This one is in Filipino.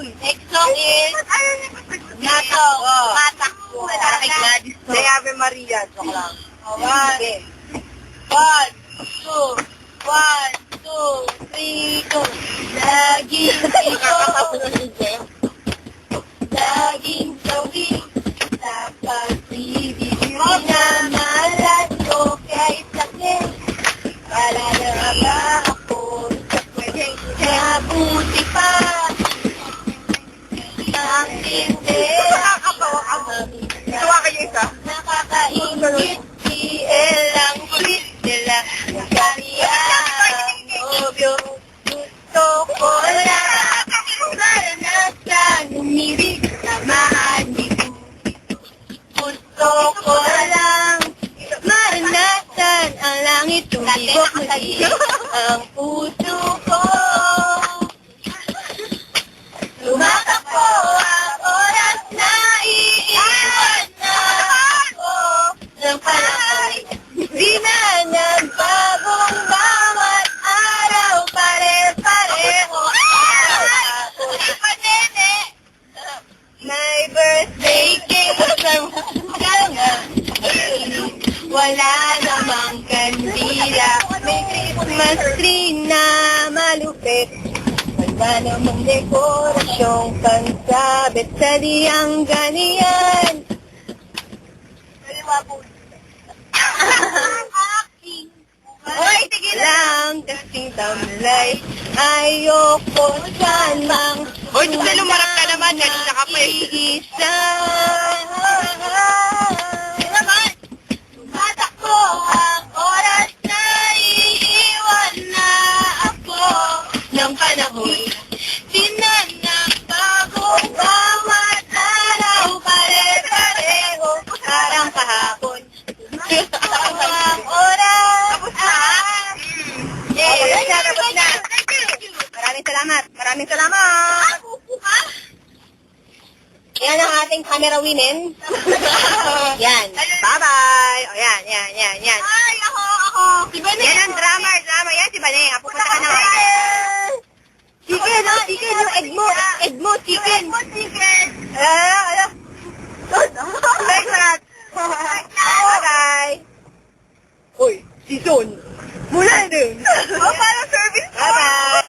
Next song is Nato. Matakbo. Para kay Gladys to. Say Ave Maria. Joke lang. One. One, two, one, two, three, go. Laging ito, laging sawi, sa pag-ibig Minamalat ko kahit sakit, para na ba ako pwedeng Mabuti pa, Nakakatawa ka. Tuwa kayo isa. Nakakaingit, TL ang kulit nila. Kaya ang nobyo, gusto ko lang. Maranasan, umibig, samahan dito. Gusto ko lang. Maranasan, ang langit, tumibok muli. Ang puso Wala namang kandila. May Christmas tree na malupit. Wala namang dekorasyong pansabit sa diyang ganiyan. Hoy, tigil lang kasing tamlay. Ayoko saan mang Hoy, Giselle, umarap ka naman. Kanina ka pa eh. Isa. Tumatakbo ang oras. Tapos na. Yeah, tapos na, tapos na. Maraming salamat. Maraming salamat. Yan ang ating camera women. yan. Bye-bye. O yan, yan, yan, yan. Ay, ako, ako. Si Bane. Yan ang drummer, drummer. Yan si Bane. Pupunta ka na. Chicken, oh, chicken, yung egg mo. Egg mo, chicken. Egg mo, chicken. Uy, si Sun. Mula na. Oh, service. Bye-bye.